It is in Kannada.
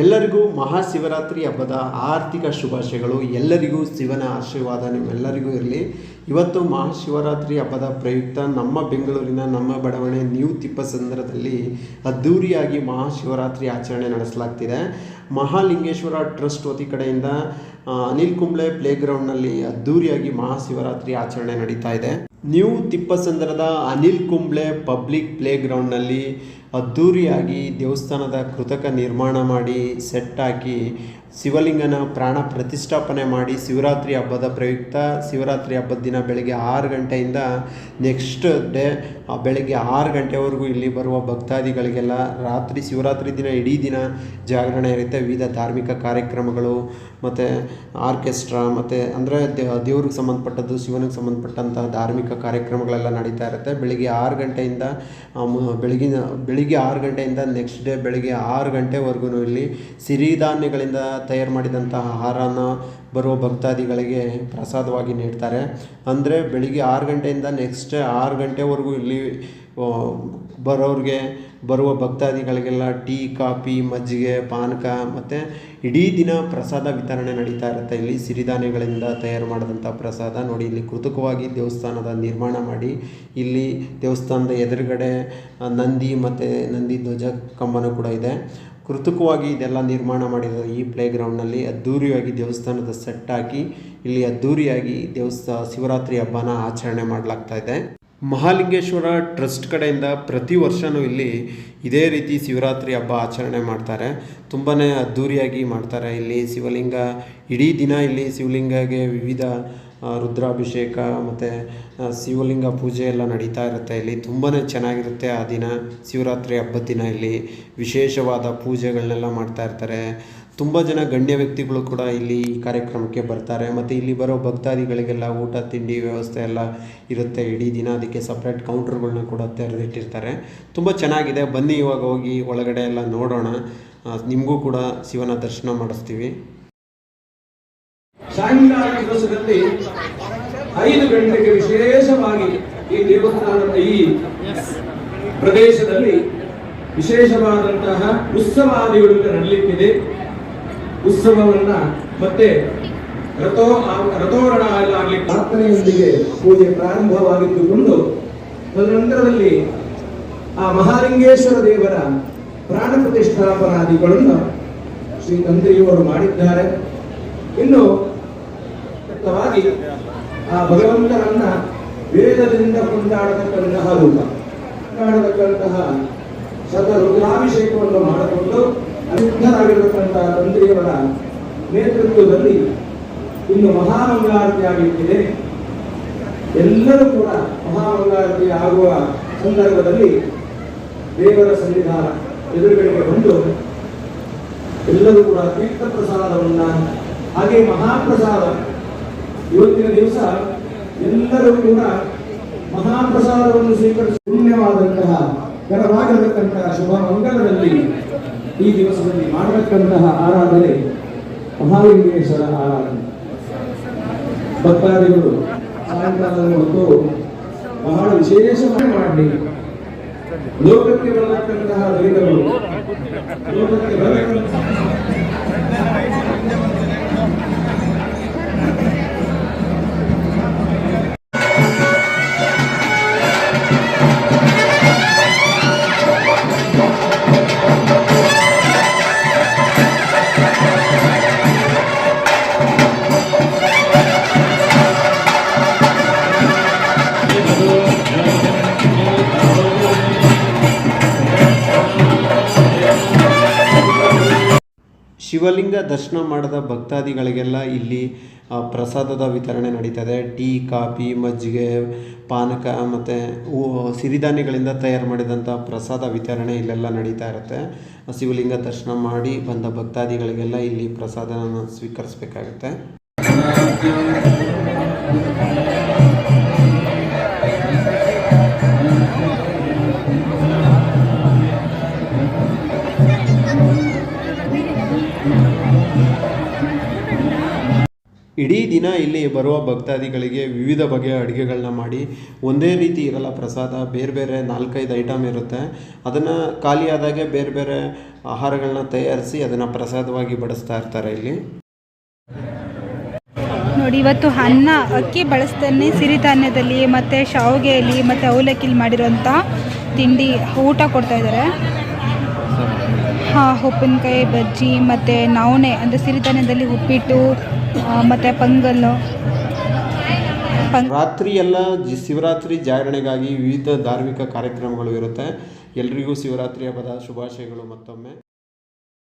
ಎಲ್ಲರಿಗೂ ಮಹಾಶಿವರಾತ್ರಿ ಹಬ್ಬದ ಆರ್ಥಿಕ ಶುಭಾಶಯಗಳು. ಎಲ್ಲರಿಗೂ ಶಿವನ ಆಶೀರ್ವಾದ ನಿಮ್ಮೆಲ್ಲರಿಗೂ ಇರಲಿ. ಇವತ್ತು ಮಹಾಶಿವರಾತ್ರಿ ಹಬ್ಬದ ಪ್ರಯುಕ್ತ ನಮ್ಮ ಬೆಂಗಳೂರಿನ ನಮ್ಮ ಬಡಾವಣೆ ನ್ಯೂ ತಿಪ್ಪಸಂದ್ರದಲ್ಲಿ ಅದ್ಧೂರಿಯಾಗಿ ಮಹಾಶಿವರಾತ್ರಿ ಆಚರಣೆ ನಡೆಸಲಾಗ್ತಿದೆ. ಮಹಾಲಿಂಗೇಶ್ವರ ಟ್ರಸ್ಟ್ ವತಿ ಕಡೆಯಿಂದ ಅನಿಲ್ ಕುಂಬ್ಳೆ ಪ್ಲೇ ಗ್ರೌಂಡ್ನಲ್ಲಿ ಅದ್ಧೂರಿಯಾಗಿ ಮಹಾಶಿವರಾತ್ರಿ ಆಚರಣೆ ನಡೀತಾ ಇದೆ. ನ್ಯೂ ತಿಪ್ಪಸಂದ್ರದ ಅನಿಲ್ ಕುಂಬ್ಳೆ ಪಬ್ಲಿಕ್ ಪ್ಲೇ ಗ್ರೌಂಡ್ನಲ್ಲಿ ಅದ್ಧೂರಿಯಾಗಿ ದೇವಸ್ಥಾನದ ಕೃತಕ ನಿರ್ಮಾಣ ಮಾಡಿ, ಸೆಟ್ ಹಾಕಿ, ಶಿವಲಿಂಗನ ಪ್ರಾಣ ಪ್ರತಿಷ್ಠಾಪನೆ ಮಾಡಿ ಶಿವರಾತ್ರಿ ಹಬ್ಬದ ಪ್ರಯುಕ್ತ ಶಿವರಾತ್ರಿ ಹಬ್ಬದ ದಿನ ಬೆಳಗ್ಗೆ ಆರು ಗಂಟೆಯಿಂದ ನೆಕ್ಸ್ಟ್ ಡೇ ಬೆಳಗ್ಗೆ ಆರು ಗಂಟೆವರೆಗೂ ಇಲ್ಲಿ ಬರುವ ಭಕ್ತಾದಿಗಳಿಗೆಲ್ಲ ರಾತ್ರಿ ಶಿವರಾತ್ರಿ ದಿನ, ಇಡೀ ದಿನ ಜಾಗರಣೆ ಇರುತ್ತೆ. ವಿವಿಧ ಧಾರ್ಮಿಕ ಕಾರ್ಯಕ್ರಮಗಳು, ಮತ್ತು ಆರ್ಕೆಸ್ಟ್ರಾ, ಮತ್ತು ಅಂದರೆ ದೇವ್ರಿಗೆ ಸಂಬಂಧಪಟ್ಟದ್ದು, ಶಿವನಿಗೆ ಸಂಬಂಧಪಟ್ಟಂತಹ ಧಾರ್ಮಿಕ ಕಾರ್ಯಕ್ರಮಗಳೆಲ್ಲ ನಡೀತಾ ಇರುತ್ತೆ. ಬೆಳಗ್ಗೆ ಆರು ಗಂಟೆಯಿಂದ ಬೆಳಗಿನ, ಬೆಳಿಗ್ಗೆ ಆರು ಗಂಟೆಯಿಂದ ನೆಕ್ಸ್ಟ್ ಡೇ ಬೆಳಿಗ್ಗೆ ಆರು ಗಂಟೆವರೆಗೂ ಇಲ್ಲಿ ಸಿರಿಧಾನ್ಯಗಳಿಂದ ತಯಾರು ಮಾಡಿದಂತಹ ಆಹಾರನ ಬರುವ ಭಕ್ತಾದಿಗಳಿಗೆ ಪ್ರಸಾದವಾಗಿ ನೀಡ್ತಾರೆ. ಅಂದರೆ ಬೆಳಿಗ್ಗೆ ಆರು ಗಂಟೆಯಿಂದ ನೆಕ್ಸ್ಟ್ ಆರು ಗಂಟೆವರೆಗೂ ಇಲ್ಲಿ ಬರೋರಿಗೆ ಬರುವ ಭಕ್ತಾದಿಗಳಿಗೆಲ್ಲ ಟೀ, ಕಾಫಿ, ಮಜ್ಜಿಗೆ, ಪಾನಕ ಮತ್ತು ಇಡೀ ದಿನ ಪ್ರಸಾದ ವಿತರಣೆ ನಡೀತಾ ಇರುತ್ತೆ. ಇಲ್ಲಿ ಸಿರಿಧಾನ್ಯಗಳಿಂದ ತಯಾರು ಮಾಡಿದಂಥ ಪ್ರಸಾದ ನೋಡಿ, ಇಲ್ಲಿ ಕೃತಕವಾಗಿ ದೇವಸ್ಥಾನದ ನಿರ್ಮಾಣ ಮಾಡಿ, ಇಲ್ಲಿ ದೇವಸ್ಥಾನದ ಎದುರುಗಡೆ ನಂದಿ ಮತ್ತು ನಂದಿ ಧ್ವಜ ಕಂಬನೂ ಕೂಡ ಇದೆ. ಕೃತಕವಾಗಿ ಇದೆಲ್ಲ ನಿರ್ಮಾಣ ಮಾಡಿದ ಈ ಪ್ಲೇ ಗ್ರೌಂಡ್ನಲ್ಲಿ ಅದ್ಧೂರಿಯಾಗಿ ದೇವಸ್ಥಾನದ ಸೆಟ್ ಹಾಕಿ, ಇಲ್ಲಿ ಅದ್ಧೂರಿಯಾಗಿ ದೇವಸ್ಥಾ ಶಿವರಾತ್ರಿ ಹಬ್ಬನ ಆಚರಣೆ ಮಾಡಲಾಗ್ತಾ ಇದೆ. ಮಹಾಲಿಂಗೇಶ್ವರ ಟ್ರಸ್ಟ್ ಕಡೆಯಿಂದ ಪ್ರತಿ ವರ್ಷವೂ ಇಲ್ಲಿ ಇದೇ ರೀತಿ ಶಿವರಾತ್ರಿ ಹಬ್ಬ ಆಚರಣೆ ಮಾಡ್ತಾರೆ. ತುಂಬಾ ಅದ್ಧೂರಿಯಾಗಿ ಮಾಡ್ತಾರೆ. ಇಲ್ಲಿ ಶಿವಲಿಂಗ, ಇಡೀ ದಿನ ಇಲ್ಲಿ ಶಿವಲಿಂಗಗೆ ವಿವಿಧ ರುದ್ರಾಭಿಷೇಕ ಮತ್ತು ಶಿವಲಿಂಗ ಪೂಜೆ ಎಲ್ಲ ನಡೀತಾ ಇರುತ್ತೆ. ಇಲ್ಲಿ ತುಂಬಾ ಚೆನ್ನಾಗಿರುತ್ತೆ ಆ ದಿನ. ಶಿವರಾತ್ರಿ ಹಬ್ಬದ ದಿನ ಇಲ್ಲಿ ವಿಶೇಷವಾದ ಪೂಜೆಗಳನ್ನೆಲ್ಲ ಮಾಡ್ತಾ ಇರ್ತಾರೆ. ತುಂಬ ಜನ ಗಣ್ಯ ವ್ಯಕ್ತಿಗಳು ಕೂಡ ಇಲ್ಲಿ ಈ ಕಾರ್ಯಕ್ರಮಕ್ಕೆ ಬರ್ತಾರೆ. ಮತ್ತು ಇಲ್ಲಿ ಬರೋ ಭಕ್ತಾದಿಗಳಿಗೆಲ್ಲ ಊಟ, ತಿಂಡಿ ವ್ಯವಸ್ಥೆ ಎಲ್ಲ ಇರುತ್ತೆ. ಇಡೀ ದಿನ ಅದಕ್ಕೆ ಸಪ್ರೇಟ್ ಕೌಂಟ್ರ್ಗಳನ್ನ ಕೂಡ ತೆರೆದಿಟ್ಟಿರ್ತಾರೆ. ತುಂಬ ಚೆನ್ನಾಗಿದೆ. ಬನ್ನಿ, ಇವಾಗ ಹೋಗಿ ಒಳಗಡೆ ಎಲ್ಲ ನೋಡೋಣ. ನಿಮಗೂ ಕೂಡ ಶಿವನ ದರ್ಶನ ಮಾಡಿಸ್ತೀವಿ. ಐದು ಗಂಟೆಗೆ ವಿಶೇಷವಾಗಿ ಈ ದೇವಸ್ಥಾನದ ಈ ಪ್ರದೇಶದಲ್ಲಿ ವಿಶೇಷವಾದಂತಹ ಉತ್ಸವಾದಿಗಳು ನಡೆಯಲಿಕ್ಕಿದೆ ಉತ್ಸವವನ್ನ ಮತ್ತೆ ರಥೋ ರಥೋರಣ ಎಲ್ಲ ಆಗಲಿ ಪ್ರಾರ್ಥನೆಯೊಂದಿಗೆ ಪೂಜೆ ಪ್ರಾರಂಭವಾಗಿದ್ದುಕೊಂಡು ತದನಂತರದಲ್ಲಿ ಆ ಮಹಾಲಿಂಗೇಶ್ವರ ದೇವರ ಪ್ರಾಣ ಪ್ರತಿಷ್ಠಾಪನಾದಿಗಳನ್ನು ಶ್ರೀ ತಂದೆಯವರು ಮಾಡಿದ್ದಾರೆ. ಇನ್ನು ಆ ಭಗವಂತನನ್ನ ವೇದದಿಂದ ಕೊಂಡಾಡತಕ್ಕಂತಹ ರೂಪ, ಕೊಂಡಾಡತಕ್ಕಂತಹ ಸತ ರುದ್ರಾಭಿಷೇಕವನ್ನು ಮಾಡಿಕೊಂಡು ಅನಿಷ್ಠರಾಗಿರತಕ್ಕಂತಹ ತಂದೆಯವರ ನೇತೃತ್ವದಲ್ಲಿ ಇನ್ನು ಮಹಾಮಂಗಳಾರತಿ ಆಗಿಟ್ಟಿದೆ ಎಲ್ಲರೂ ಕೂಡ ಮಹಾಮಂಗಳಾರತಿ ಆಗುವ ಸಂದರ್ಭದಲ್ಲಿ ದೇವರ ಸನ್ನಿಧಾನ ಎದುರುಗಡೆಗೆ ಬಂದು ಎಲ್ಲರೂ ಕೂಡ ತೀರ್ಥ ಪ್ರಸಾದವನ್ನ ಹಾಗೆ ಮಹಾಪ್ರಸಾದ. ಇವತ್ತಿನ ದಿವಸ ಎಲ್ಲರೂ ಕೂಡ ಮಹಾಪ್ರಸಾದವನ್ನು ಸ್ವೀಕರಿಸಿ ಪುಣ್ಯವಾದಂತಹ ಕರವಾಗಿರತಕ್ಕಂತಹ ಶುಭ ಮಂಗಲದಲ್ಲಿ ಈ ದಿವಸದಲ್ಲಿ ಮಾಡತಕ್ಕಂತಹ ಆರಾಧನೆ ಮಹಾಲಿಂಗೇಶ್ವರ ಆರಾಧನೆ. ಭಕ್ತಾದಿಗಳು ಸಾಯಂಕಾಲದ ಹೊತ್ತು ಬಹಳ ವಿಶೇಷವಾಗಿ ಮಾಡಲಿ. ಲೋಕಕ್ಕೆ ಬರತಕ್ಕಂತಹ ದಲಿತರು, ಲೋಕಕ್ಕೆ ಬರತಕ್ಕಂತಹ ಶಿವಲಿಂಗ ದರ್ಶನ ಮಾಡಿದ ಭಕ್ತಾದಿಗಳಿಗೆಲ್ಲ ಇಲ್ಲಿ ಪ್ರಸಾದದ ವಿತರಣೆ ನಡೀತದೆ. ಟೀ, ಕಾಫಿ, ಮಜ್ಜಿಗೆ, ಪಾನಕ ಮತ್ತು ಸಿರಿಧಾನ್ಯಗಳಿಂದ ತಯಾರು ಮಾಡಿದಂಥ ಪ್ರಸಾದ ವಿತರಣೆ ಇಲ್ಲೆಲ್ಲ ನಡೀತಾ ಇರುತ್ತೆ. ಶಿವಲಿಂಗ ದರ್ಶನ ಮಾಡಿ ಬಂದ ಭಕ್ತಾದಿಗಳಿಗೆಲ್ಲ ಇಲ್ಲಿ ಪ್ರಸಾದನ ಸ್ವೀಕರಿಸಬೇಕಾಗುತ್ತೆ. ಇಡೀ ದಿನ ಇಲ್ಲಿ ಬರುವ ಭಕ್ತಾದಿಗಳಿಗೆ ವಿವಿಧ ಬಗೆಯ ಅಡುಗೆಗಳನ್ನ ಮಾಡಿ, ಒಂದೇ ರೀತಿ ಇರಲ್ಲ, ಪ್ರಸಾದ, ಬೇರೆ ಬೇರೆ ನಾಲ್ಕೈದು ಐಟಮ್ ಇರುತ್ತೆ. ಅದನ್ನು ಖಾಲಿಯಾದಾಗೆ ಬೇರೆ ಬೇರೆ ಆಹಾರಗಳನ್ನ ತಯಾರಿಸಿ ಅದನ್ನು ಪ್ರಸಾದವಾಗಿ ಬಡಿಸ್ತಾ ಇರ್ತಾರೆ ಇಲ್ಲಿ. ನೋಡಿ, ಇವತ್ತು ಅನ್ನ, ಅಕ್ಕಿ ಬಳಸ್ತಾನೆ ಸಿರಿಧಾನ್ಯದಲ್ಲಿ ಮತ್ತು ಶಾವಿಗೆಯಲ್ಲಿ ಮತ್ತು ಅವಲಕ್ಕಿಲಿ ಮಾಡಿರುವಂಥ ತಿಂಡಿ ಊಟ ಕೊಡ್ತಾ ಇದ್ದಾರೆ. ಹಾಂ, ಉಪ್ಪಿನಕಾಯಿ, ಬಜ್ಜಿ ಮತ್ತು ನವಣೆ ಅಂದರೆ ಸಿರಿಧಾನ್ಯದಲ್ಲಿ ಉಪ್ಪಿಟ್ಟು ಮತ್ತು ಪೊಂಗಲ್ಲು ಪಂಗ್ ರಾತ್ರಿ ಎಲ್ಲ ಶಿವರಾತ್ರಿ ಜಾಗರಣೆಗಾಗಿ ವಿವಿಧ ಧಾರ್ಮಿಕ ಕಾರ್ಯಕ್ರಮಗಳು ಇರುತ್ತೆ. ಎಲ್ರಿಗೂ ಶಿವರಾತ್ರಿ ಹಬ್ಬದ ಶುಭಾಶಯಗಳು ಮತ್ತೊಮ್ಮೆ.